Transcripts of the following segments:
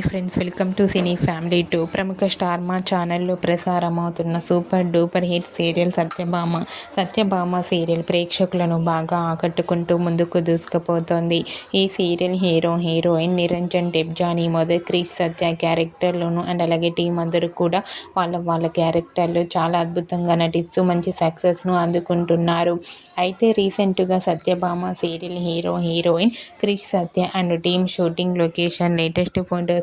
Hi friends welcome to cine family two. ప్రముఖ star Maa ఛానల్లో ప్రసారమవుతున్న super duper hit serial Satyabhama. Satyabhama serial ప్రేక్షకులను బాగా ఆకట్టుకుంటూ ముందుకు దూసుకుపోతోంది. ఈ serial hero heroine Niranjan Debjani మొదటి క్రిష్ సత్య క్యారెక్టర్లోను అండ్ అలాగే టీం అందరూ కూడా వాళ్ళ వాళ్ళ క్యారెక్టర్లు చాలా అద్భుతంగా నటిస్తూ మంచి సక్సెస్ను అందుకుంటున్నారు. అయితే రీసెంట్గా Satyabhama serial hero heroine Krish Satya and team shooting location latest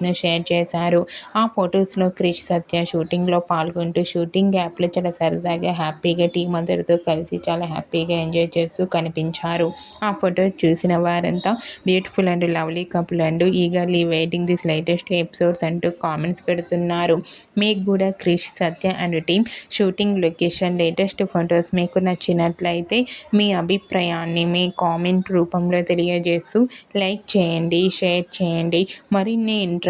ఫోటోస్ను share చేశారు. ఆ ఫొటోస్లో క్రిష్ సత్య షూటింగ్లో పాల్గొంటూ షూటింగ్ యాప్లో చాలా సరదాగా హ్యాపీగా టీం అందరితో కలిసి చాలా హ్యాపీగా ఎంజాయ్ చేస్తూ కనిపించారు. ఆ ఫొటోస్ చూసిన వారంతా beautiful and lovely couple and eagerly waiting this latest episodes అంటూ కామెంట్స్ పెడుతున్నారు. మీకు కూడా Krish Satya and team shooting location latest photos మీకు నచ్చినట్లయితే మీ అభిప్రాయాన్ని మీ కామెంట్ రూపంలో తెలియజేస్తూ లైక్ చేయండి షేర్ చేయండి. మరిన్ని interest